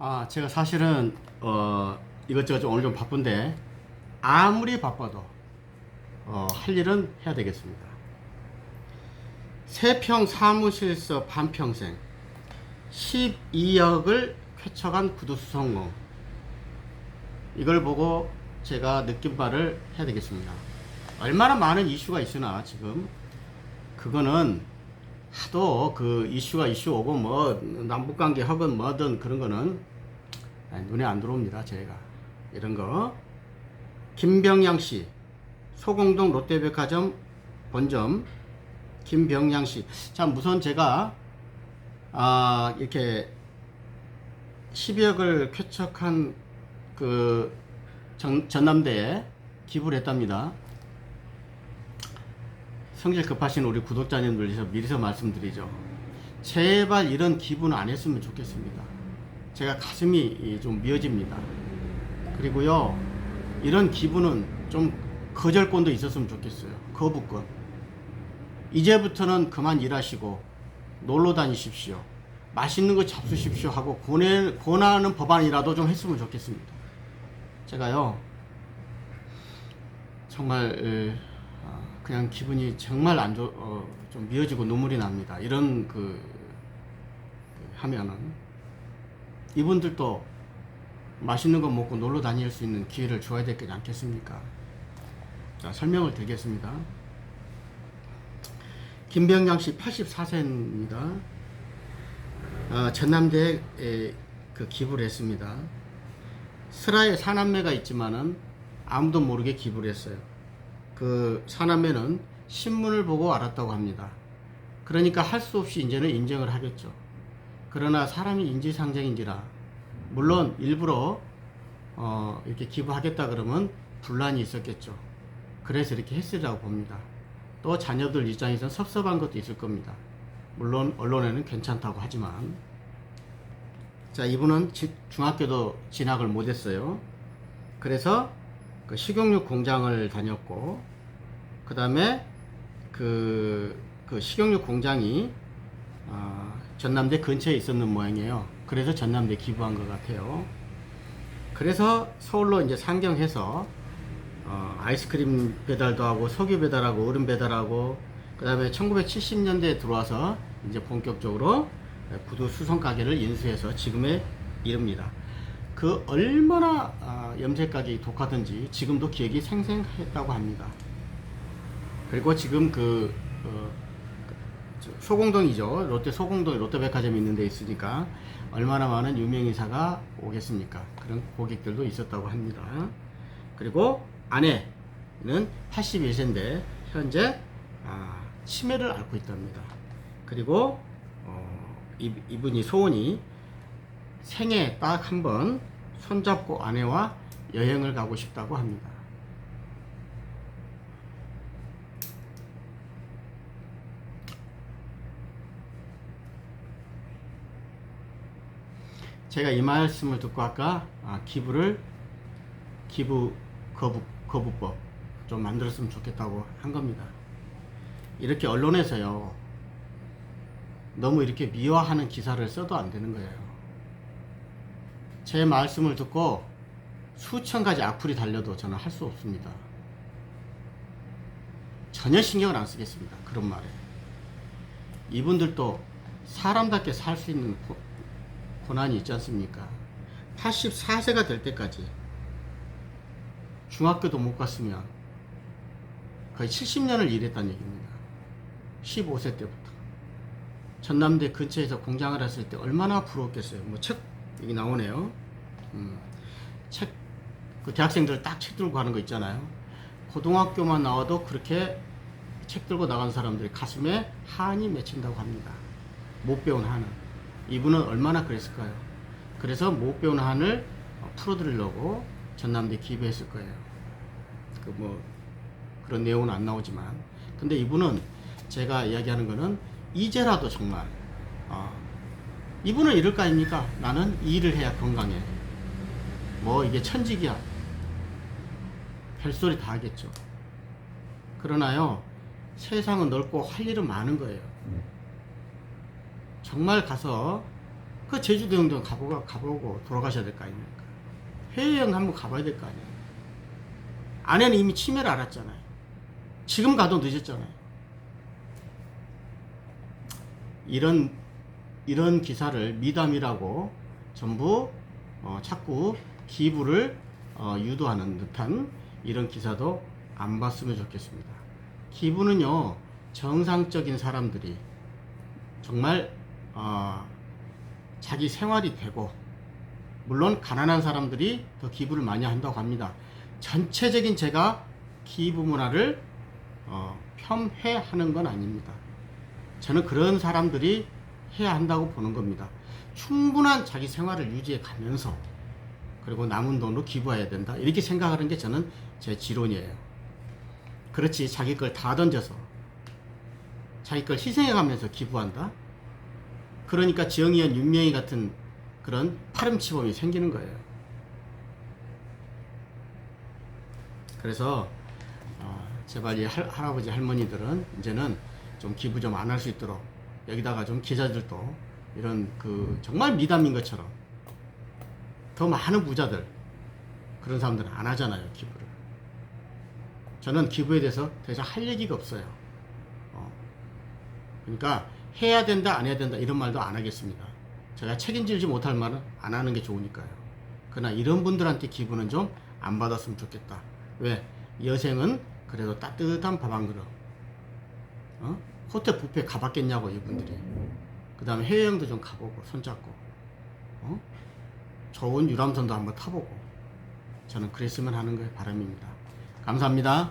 아, 제가 사실은 어, 이것저것 좀 오늘 좀 바쁜데 아무리 바빠도 어, 할 일은 해야 되겠습니다. 세평 사무실서 반평생 12억을 쾌척한 구두수성공 이걸 보고 제가 느낀 바를 해야 되겠습니다. 얼마나 많은 이슈가 있으나 지금 그거는 하도 그 이슈가 이슈 오고 뭐 남북관계 혹은 뭐든 그런 거는 눈에 안 들어옵니다 제가. 이런 거. 김병양 씨. 소공동 롯데백화점 본점. 김병양 씨참 우선 제가 아 이렇게 12억을 쾌척한 그 전, 전남대에 기부를 했답니다. 성질 급하신 우리 구독자님들 위해서 미리서 말씀드리죠. 제발 이런 기부는 안 했으면 좋겠습니다. 제가 가슴이 좀 미어집니다. 그리고요, 이런 기부는 좀 거절권도 있었으면 좋겠어요. 거부권. 이제부터는 그만 일하시고 놀러 다니십시오. 맛있는 거 잡수십시오 하고 권해, 권하는 법안이라도 좀 했으면 좋겠습니다. 제가요, 정말 그냥 기분이 정말 안 좋, 어, 좀 미어지고 눈물이 납니다. 이런 그, 그 하면은 이분들도 맛있는 거 먹고 놀러 다닐 수 있는 기회를 줘야 되지 않겠습니까? 자, 설명을 드리겠습니다. 김병양 씨 84세입니다. 어, 전남대에 에, 그 기부를 했습니다. 슬하에 사남매가 있지만은 아무도 모르게 기부를 했어요. 그 사남매는 신문을 보고 알았다고 합니다. 그러니까 할 수 없이 이제는 인정을 하겠죠. 그러나 사람이 인지상정인지라 물론 일부러 어, 이렇게 기부하겠다 그러면 분란이 있었겠죠. 그래서 이렇게 했으리라고 봅니다. 또 자녀들 입장에서는 섭섭한 것도 있을 겁니다. 물론 언론에는 괜찮다고 하지만 자 이분은 지- 중학교도 진학을 못했어요. 그래서 그 식용유 공장을 다녔고 그 다음에 그, 그 식용유 공장이 아, 전남대 근처에 있었는 모양이에요. 그래서 전남대 기부한 것 같아요. 그래서 서울로 이제 상경해서 어, 아이스크림 배달도 하고 석유 배달하고 얼음 배달하고 그 다음에 1970년대에 들어와서 이제 본격적으로 구두 수선 가게를 인수해서 지금에 이릅니다. 그 얼마나 아, 염색 가격이 독하든지 지금도 기억이 생생했다고 합니다. 그리고 지금 그 어, 저 소공동이죠. 롯데 소공동 롯데백화점이 있는 데 있으니까 얼마나 많은 유명인사가 오겠습니까? 그런 고객들도 있었다고 합니다. 그리고 아내는 81세인데 현재 아, 치매를 앓고 있답니다. 그리고 어, 이, 이분이 소원이 생애 딱 한 번 손잡고 아내와 여행을 가고 싶다고 합니다. 제가 이 말씀을 듣고 아까 아, 기부를 기부 거부 거부법 좀 만들었으면 좋겠다고 한 겁니다. 이렇게 언론에서요 너무 이렇게 미화하는 기사를 써도 안 되는 거예요. 제 말씀을 듣고 수천 가지 악플이 달려도 저는 할 수 없습니다. 전혀 신경을 안 쓰겠습니다. 그런 말에. 이분들도 사람답게 살 수 있는 고, 고난이 있지 않습니까? 84세가 될 때까지 중학교도 못 갔으면 거의 70년을 일했다는 얘기입니다. 15세 때부터. 전남대 근처에서 공장을 했을 때 얼마나 부러웠겠어요. 뭐 책, 여기 나오네요. 음, 책, 그 대학생들 딱 책 들고 가는 거 있잖아요. 고등학교만 나와도 그렇게 책 들고 나간 사람들이 가슴에 한이 맺힌다고 합니다. 못 배운 한은. 이분은 얼마나 그랬을까요? 그래서 못 배운 한을 풀어드리려고 전남대 기부했을 거예요. 그 뭐 그런 내용은 안 나오지만, 근데 이분은 제가 이야기하는 거는 이제라도 정말 어, 이분은 이럴 거 아닙니까? 나는 이 일을 해야 건강해. 뭐 이게 천직이야. 별소리 다 하겠죠. 그러나요, 세상은 넓고 할 일은 많은 거예요. 정말 가서 그 제주도 형도 가보고 가보고 돌아가셔야 될 거 아닙니까? 해외여행 한번 가봐야 될 거 아니에요. 아내는 이미 치매를 알았잖아요. 지금 가도 늦었잖아요. 이런 이런 기사를 미담이라고 전부 어, 자꾸 기부를 어, 유도하는 듯한 이런 기사도 안 봤으면 좋겠습니다. 기부는요 정상적인 사람들이 정말 어, 자기 생활이 되고 물론 가난한 사람들이 더 기부를 많이 한다고 합니다. 전체적인 제가 기부 문화를 어, 폄훼하는 건 아닙니다. 저는 그런 사람들이 해야 한다고 보는 겁니다. 충분한 자기 생활을 유지해 가면서 그리고 남은 돈으로 기부해야 된다. 이렇게 생각하는 게 저는 제 지론이에요. 그렇지 자기 걸 다 던져서 자기 걸 희생해 가면서 기부한다. 그러니까 지영이현 윤명희 같은 그런 파렴치범이 생기는 거예요. 그래서 어, 제발 이 할, 할아버지 할머니들은 이제는 좀 기부 좀 안 할 수 있도록 여기다가 좀 기자들도 이런 그 정말 미담인 것처럼 더 많은 부자들 그런 사람들은 안 하잖아요 기부를. 저는 기부에 대해서 더 이상 할 얘기가 없어요. 어. 그러니까 해야 된다 안 해야 된다 이런 말도 안 하겠습니다. 제가 책임지지 못할 말은 안 하는 게 좋으니까요. 그러나 이런 분들한테 기부는 좀 안 받았으면 좋겠다. 왜? 여생은 그래도 따뜻한 밥 한 그릇. 어? 호텔 뷔페 가봤겠냐고 이분들이. 그 다음에 해외여행도 좀 가보고 손잡고. 어? 좋은 유람선도 한번 타보고. 저는 그랬으면 하는 게 바람입니다. 감사합니다.